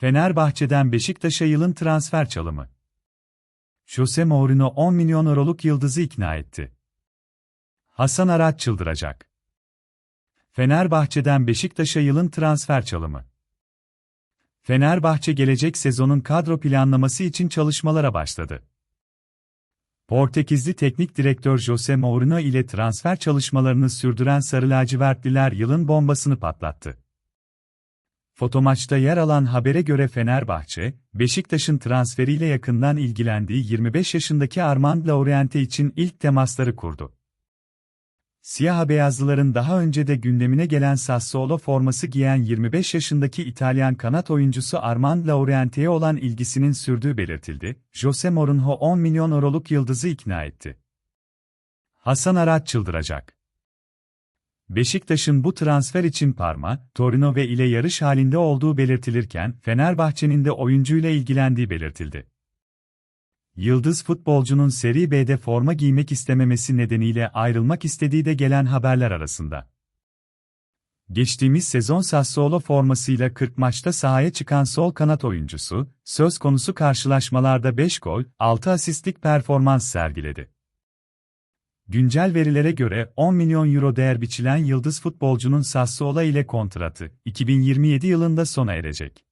Fenerbahçe'den Beşiktaş'a yılın transfer çalımı. Jose Mourinho 10 milyon euroluk yıldızı ikna etti. Hasan Arat çıldıracak. Fenerbahçe'den Beşiktaş'a yılın transfer çalımı. Fenerbahçe gelecek sezonun kadro planlaması için çalışmalara başladı. Portekizli teknik direktör Jose Mourinho ile transfer çalışmalarını sürdüren Sarı Lacivertliler yılın bombasını patlattı. Fotomaçta yer alan habere göre Fenerbahçe, Beşiktaş'ın transferiyle yakından ilgilendiği 25 yaşındaki Armand Laurente için ilk temasları kurdu. Siyah beyazlıların daha önce de gündemine gelen Sassuolo forması giyen 25 yaşındaki İtalyan kanat oyuncusu Armand Laurente'ye olan ilgisinin sürdüğü belirtildi. Jose Mourinho 10 milyon euroluk yıldızı ikna etti. Hasan Arat çıldıracak. Beşiktaş'ın bu transfer için Parma, Torino ve ile yarış halinde olduğu belirtilirken Fenerbahçe'nin de oyuncuyla ilgilendiği belirtildi. Yıldız futbolcunun Seri B'de forma giymek istememesi nedeniyle ayrılmak istediği de gelen haberler arasında. Geçtiğimiz sezon Sassuolo formasıyla 40 maçta sahaya çıkan sol kanat oyuncusu, söz konusu karşılaşmalarda 5 gol, 6 asistlik performans sergiledi. Güncel verilere göre 10 milyon euro değer biçilen yıldız futbolcunun Sassuolo ile kontratı 2027 yılında sona erecek.